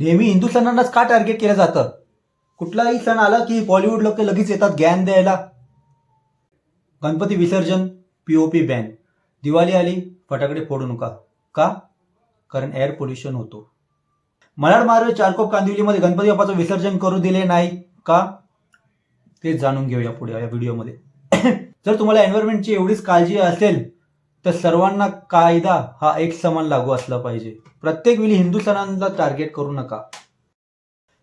नेहमी हिंदू सणांनाच का टार्गेट केलं जातं? कुठलाही सण आला की बॉलिवूड लोक लगेच येतात ज्ञान द्यायला. गणपती विसर्जन पीओपी बॅन दिवाळी आली फटाकडे फोडू नका. का? कारण एअर पोल्युशन होतो. मराड मार्वे चारकोप कांदिवलीमध्ये गणपती बाप्पाचं विसर्जन करू दिले नाही. का? ते जाणून घेऊया पुढे या व्हिडिओमध्ये जर तुम्हाला एन्व्हायरमेंटची एवढीच काळजी असेल तर सर्वांना कायदा हा एक समान लागू असला पाहिजे. प्रत्येक वेळी हिंदू सणांना टार्गेट करू नका.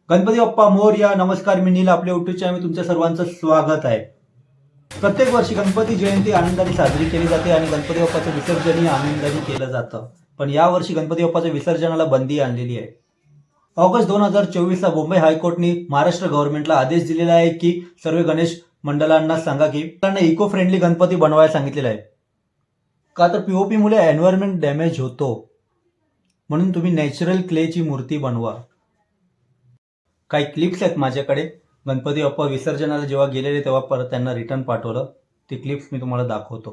गणपती बाप्पा मोर या नमस्कार मी नील आपल्या युट्यूब चॅनल तुमच्या सर्वांचं स्वागत आहे. प्रत्येक वर्षी गणपती जयंती आनंदाने साजरी केली जाते आणि गणपती बाप्पाचं विसर्जनही आनंदाने केलं जातं. पण यावर्षी गणपती बाप्पाच्या विसर्जनाला बंदी आणलेली आहे. ऑगस्ट दोन हजार चोवीसला मुंबई हायकोर्टने महाराष्ट्र गव्हर्नमेंटला आदेश दिलेला आहे की सर्व गणेश मंडळांना सांगा की त्यांना इको फ्रेंडली गणपती बनवायला सांगितलेलं आहे. का तर पीओपीमुळे एन्व्हायरमेंट डॅमेज होतो. म्हणून तुम्ही नॅचरल क्लेची मूर्ती बनवा. काही क्लिप्स आहेत माझ्याकडे. गणपती बाप्पा विसर्जनाला जेव्हा गेलेले तेव्हा परत त्यांना रिटर्न पाठवलं. ती क्लिप्स मी तुम्हाला दाखवतो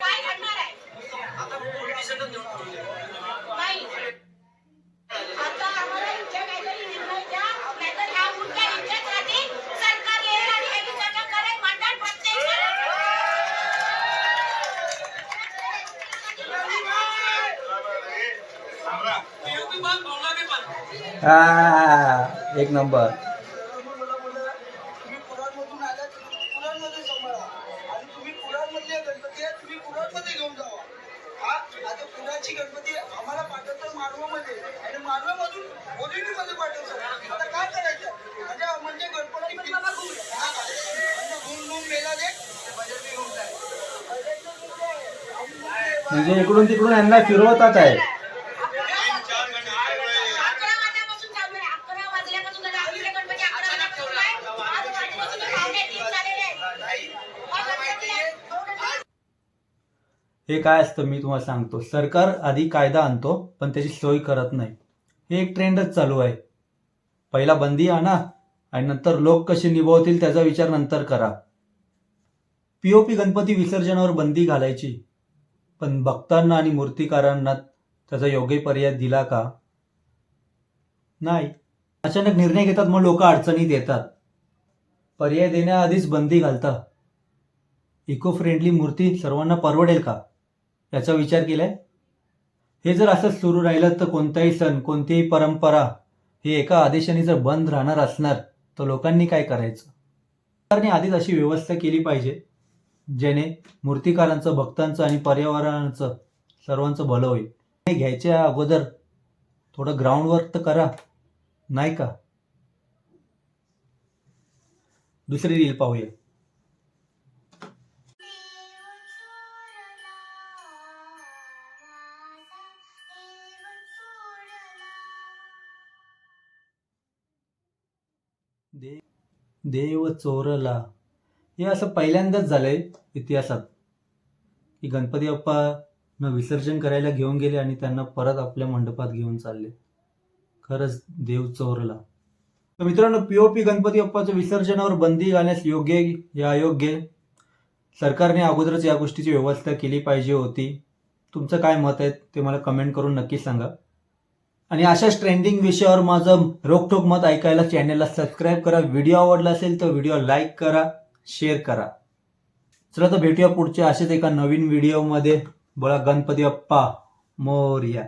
काय घडणार आहे नाही आता आम्हाला इच्छा काहीतरी निर्णय द्या नाहीतर ह्या मूर्त्या इच्छेच राहतील सरकार येईल आणि हे विचारणा करेल मंडळ हा एक नंबर तुम्ही कुराणमधून आलात कुराणमध्ये सांभाळा आणि तुम्ही कुराणमधले गणपती आहेत तुम्ही कुराणमध्ये घेऊन जावा हा आता कुराची गणपती आम्हाला पाठवतात मानवामध्ये आणि मानवामधून बोलिवलीमध्ये पाठवतात आता काय करायचं म्हणजे म्हणजे गणपती हा, म्हणजे गुण गुण मेला दे बजेट घेऊन जाय म्हणजे इकडून तिकडून यांना फिरवतात आहे अकरा वाजल्यापासून चालू आहे अकरा वाजल्यापासून आता आपले गणपती अकरा वाजल्यापासून आहे. आज वाजल्यापासून तर पावणे तीन झालेले आहेत. मग गणपती आहे. हे काय असतं मी तुम्हाला सांगतो. सरकार आधी कायदा आणतो पण त्याची सोय करत नाही. हे एक ट्रेंडच चालू आहे. पहिला बंदी आणा आणि नंतर लोक कसे निभावतील त्याचा विचार नंतर करा. पीओपी गणपती विसर्जनावर बंदी घालायची. पण भक्तांना आणि मूर्तिकारांना त्याचा योग्य पर्याय दिला का? नाही. अचानक निर्णय घेतात मग लोक अडचणीत येतात. पर्याय देण्याआधीच बंदी घालता. इको फ्रेंडली मूर्ती सर्वांना परवडेल का? याचा विचार केलाय? हे जर असंच सुरू राहिलं तर कोणताही सण कोणतीही परंपरा हे एका आदेशाने जर बंद राहणार असणार तर लोकांनी काय करायचं? सरकारने आधीच अशी व्यवस्था केली पाहिजे ज्याने मूर्तिकारांचं भक्तांचं आणि पर्यावरणाचं सर्वांचं भलं होईल. हे घ्यायच्या अगोदर थोडं ग्राउंडवर तर करा नाही का? दुसरी रील पाहूया. दे देव चोरला. हे असं पहिल्यांदाच झालंय इतिहासात. की गणपती बाप्पा न विसर्जन करायला घेऊन गेले आणि त्यांना परत आपल्या मंडपात घेऊन चालले. खरंच देव चोरला. तर मित्रांनो पीओपी गणपती बाप्पाच्या विसर्जनावर बंदी घालण्यास योग्य या अयोग्य सरकारने अगोदरच या गोष्टीची व्यवस्था केली पाहिजे होती. तुमचं काय मत आहे ते मला कमेंट करून नक्की सांगा. आणि अशाच ट्रेंडिंग विषयावर माझं रोखोक मत ऐकायला चॅनेलला सबस्क्राईब करा. व्हिडिओ आवडला असेल तर व्हिडिओ लाईक करा शेअर करा. चला तर भेटूया पुढच्या असेच एका नवीन व्हिडिओमध्ये बोला गणपती अप्पा मोर्या.